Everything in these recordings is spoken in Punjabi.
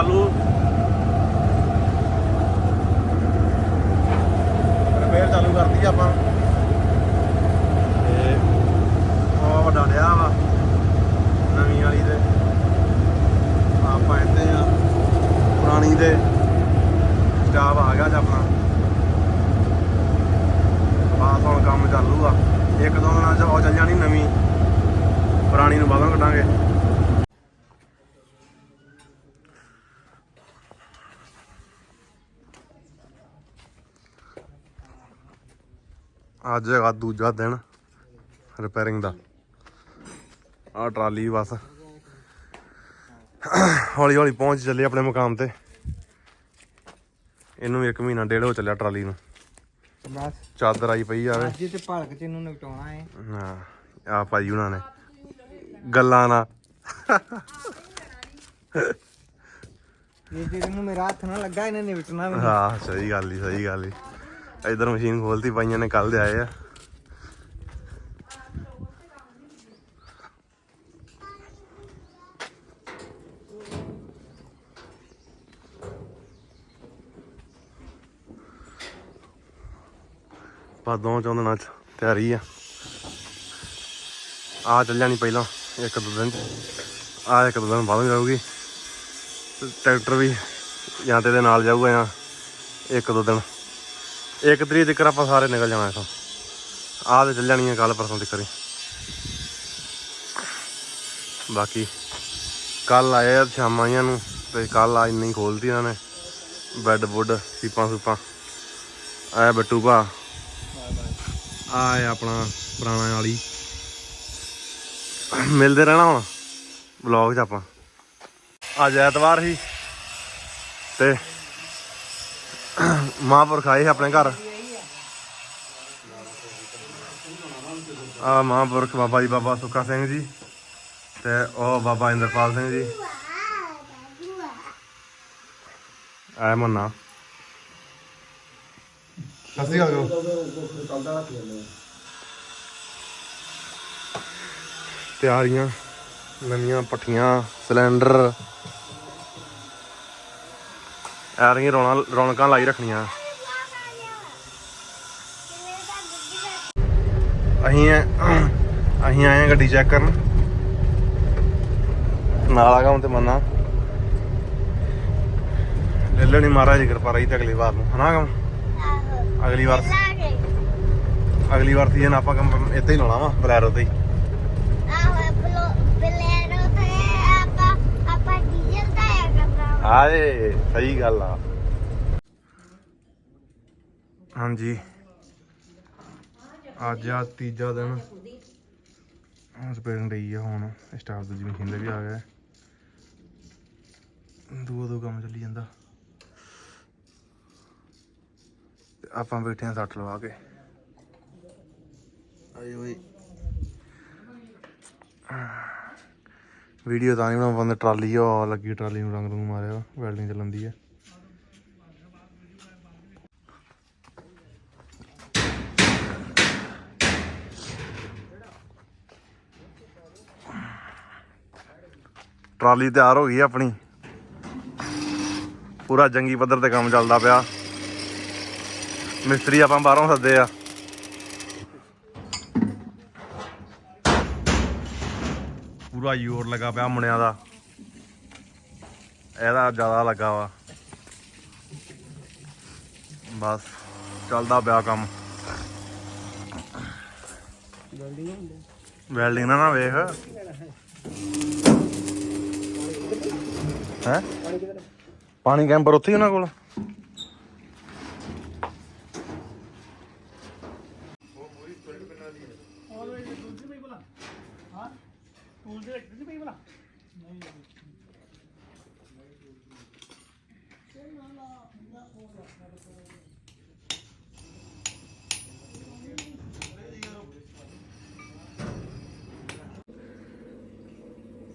ਚਾਲੂ। ਰਿਪੇਅਰ ਚਾਲੂ ਕਰਤੀ ਆਪਾਂ। ਤੇ ਉਹ ਵੱਡਾ ਲਿਆ ਵਾ, ਨਵੀਂ ਵਾਲੀ ਤੇ ਆਪਾਂ ਇੱਥੇ ਆ, ਪੁਰਾਣੀ ਦੇ। ਸਟਾਫ ਆ ਗਿਆ ਜੀ ਆਪਣਾ। ਬਾਸ ਹੁਣ ਕੰਮ ਚਾਲੂ ਆ ਇੱਕ ਦੋ ਦਿਨਾਂ ਚ ਉਹ ਚੱਲ ਜਾਣੀ ਨਵੀਂ। ਪੁਰਾਣੀ ਨੂੰ ਬਾਦੋਂ ਕੱਢਾਂਗੇ। ਅੱਜ ਹੈਗਾ ਦੂਜਾ ਦਿਨ ਰਿਪੇਅਰਿੰਗ ਦਾ। ਆ ਟਰਾਲੀ ਬਸ। ਹੌਲੀ ਹੌਲੀ ਪਹੁੰਚ ਚੱਲੇ ਆਪਣੇ ਮੁਕਾਮ ਤੇ। ਇਹਨੂੰ ਇੱਕ ਮਹੀਨਾ ਡੇਢ ਹੋ ਚੱਲਿਆ ਟਰਾਲੀ ਨੂੰ। ਬਸ। ਚਾਦਰ ਆਈ ਪਈ ਆਵੇ ਅੱਜ ਤੇ ਭਲਕ ਚ ਇਹਨੂੰ ਨਿਪਟਾਉਣਾ ਹੈ ਹਾਂ ਆ ਭਾਈ ਉਹਨਾਂ ਨੇ। ਗੱਲਾਂ ਨਾ। ਇਹ ਜਿਹੜੇ ਨੂੰ ਮੇਰਾ ਹੱਥ ਨਾ ਲੱਗਾ ਇਹਨੇ ਨਿਪਟਣਾ। ਹਾਂ ਸਹੀ ਗੱਲ ਹੀ ਸਹੀ ਗੱਲ ਹੀ ਇਧਰ ਮਸ਼ੀਨ ਖੋਲਤੀ ਪਾਈਆਂ ਨੇ ਕੱਲ ਦੇ ਆਏ ਆ। ਪਾਦੋਂ ਚੌਂਦਣਾ ਚ ਤਿਆਰੀ ਆ। ਆ ਚੱਲ ਜਾਣੀ ਪਹਿਲਾਂ, ਇੱਕ ਦੋ ਦਿਨ ਆ ਇੱਕ ਦੋ ਦਿਨ ਬਾਅਦ ਜਾਊਗੀ। ਟਰੈਕਟਰ ਵੀ ਜਾਂ ਤੇ ਇਹਦੇ ਨਾਲ ਜਾਊਗਾ ਜਾਂ ਇੱਕ ਦੋ ਦਿਨ। ਇੱਕ ਤਰੀਕ ਤੱਕ ਆਪਾਂ ਸਾਰੇ ਨਿਕਲ ਜਾਣਾ ਇਥੋਂ। ਆਹ ਤੇ ਚੱਲ ਜਾਣੀ ਕੱਲ ਪਰਸੋਂ ਤੱਕ ਹੀ। ਬਾਕੀ ਕੱਲ ਆਏ ਸ਼ਾਮਾਂ ਜਿਹੀਆਂ ਨੂੰ ਤੇ ਕੱਲ ਆ ਇੰਨੀ ਖੋਲਤੀ ਇਹਨਾਂ ਨੇ। ਬੈੱਡ ਬੁੱਡ, ਸੀਪਾਂ ਸੂਪਾਂ। ਆਇਆ ਬੱਟੂ ਭਾ। ਆ ਆਪਣਾ ਪੁਰਾਣਾ ਵਾਲੀ। ਮਿਲਦੇ ਰਹਿਣਾ ਹੁਣ ਵਲੌਗ 'ਚ ਆਪਾਂ। ਅੱਜ ਐਤਵਾਰ ਸੀ ਤੇ ਮਹਾਂਪੁਰਖ ਆਏ ਸੀ ਆਪਣੇ ਘਰ। ਆ ਮਹਾਂਪੁਰਖ ਬਾਬਾ ਜੀ, ਬਾਬਾ ਸੁੱਖਾ ਸਿੰਘ ਜੀ ਤੇ ਉਹ ਬਾਬਾ ਇੰਦਰਪਾਲ ਸਿੰਘ ਜੀ। ਆਏ ਮੰਨਾ। ਸਸੀ ਗੱਲ ਤਿਆਰੀਆਂ, ਨਵੀਆਂ ਪੱਠੀਆਂ, ਸਿਲੰਡਰ। ਐ ਰਹੀਆਂ ਰੌਣਕਾਂ ਲਾਈ ਰੱਖਣੀਆਂ। ਅਸੀਂ ਅਸੀਂ ਆਏ ਆ ਗੱਡੀ ਚੈੱਕ ਕਰਨ। ਨਾਲ ਆ ਕੰਮ ਤੇ ਮੰਨਾ। ਲੈ ਲੈਣੀ ਮਹਾਰਾਜ ਦੀ ਕਿਰਪਾ ਰਹੀ ਤੇ ਅਗਲੀ ਵਾਰ ਨੂੰ, ਹਨਾ ਕੰਮ? ਅਗਲੀ ਵਾਰ ਅਗਲੀ ਵਾਰ ਸੀ ਆਪਾਂ ਕੰਮ ਇੱਥੇ ਹੀ ਲਾਉਣਾ ਵਾ, ਬਲੈਰੋ ਤੇ ਹੀ। ਆਏ ਸਹੀ ਗੱਲ ਆ। ਹਾਂਜੀ। ਅੱਜ ਆ ਤੀਜਾ ਦਿਨ। ਸਪੇਰਿੰਗ ਰਹੀ ਆ ਹੁਣ ਸਟਾਫ ਦੂਜੀ ਮਸ਼ੀਨ ਦੇ ਵੀ ਆ ਗਿਆ। ਦੋ ਦੋ ਕੰਮ ਚੱਲੀ ਜਾਂਦਾ। ਆਪਾਂ ਬੈਠੇ ਆ ਸੱਟ ਲਵਾ ਕੇ। ਆਏ ਓਏ ਵੀਡੀਓ ਤਾਂ ਨਹੀਂ ਬਣਾ ਪਾਉਂਦੇ ਟਰਾਲੀ ਆ ਲੱਗੀ ਟਰਾਲੀ ਨੂੰ ਰੰਗ ਰੂੰਗ ਮਾਰਿਆ, ਵੈਲਡਿੰਗ ਚੱਲਦੀ ਹੈ ਟਰਾਲੀ ਤਿਆਰ ਹੋ ਗਈ ਆਪਣੀ। ਪੂਰਾ ਜੰਗੀ ਪੱਧਰ ਤੇ ਕੰਮ ਚੱਲਦਾ ਪਿਆ। ਮਿਸਤਰੀ ਆਪਾਂ ਬਾਹਰੋਂ ਸੱਦੇ ਆ। ਪੂਰਾ ਜ਼ੋਰ ਲੱਗਾ ਪਿਆ ਮੁੰਡਿਆਂ ਦਾ। ਇਹਦਾ ਜ਼ਿਆਦਾ ਲੱਗਾ ਵਾ। ਬਸ, ਚੱਲਦਾ ਪਿਆ ਕੰਮ। ਵੈਲਡਿੰਗ ਨਾ ਨਾ ਵੇਖ। ਹੈ? ਪਾਣੀ ਕੈਂਪਰ ਉੱਥੇ ਹੀ ਉਹਨਾਂ ਕੋਲ?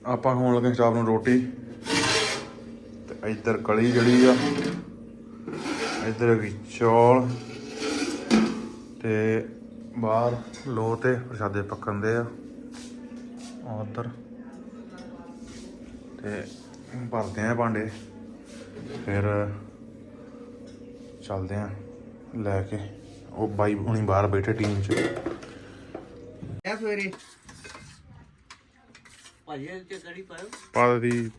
ਆਪਾਂ ਹੋਣ ਲੱਗੇ ਸਟਾਫ ਨੂੰ ਰੋਟੀ। ਤੇ ਇੱਧਰ ਕੜੀ ਜਿਹੜੀ ਆ, ਇੱਧਰ ਹੈਗੀ ਚੌਲ। ਤੇ ਬਾਹਰ ਲੋ ਤੇ ਪ੍ਰਸ਼ਾਦੇ ਪੱਕਣ ਦੇ ਆ। ਉਧਰ। ਤੇ ਭਰਦੇ ਆ ਭਾਂਡੇ। ਫਿਰ ਚੱਲਦੇ ਆ ਲੈ ਕੇ। ਉਹ ਬਾਈ ਹੁਣੀ ਬਾਹਰ ਬੈਠੇ ਟੀਮ 'ਚ। ਆ ਸਵੇਰੇ। ਪਾ ਦੀ।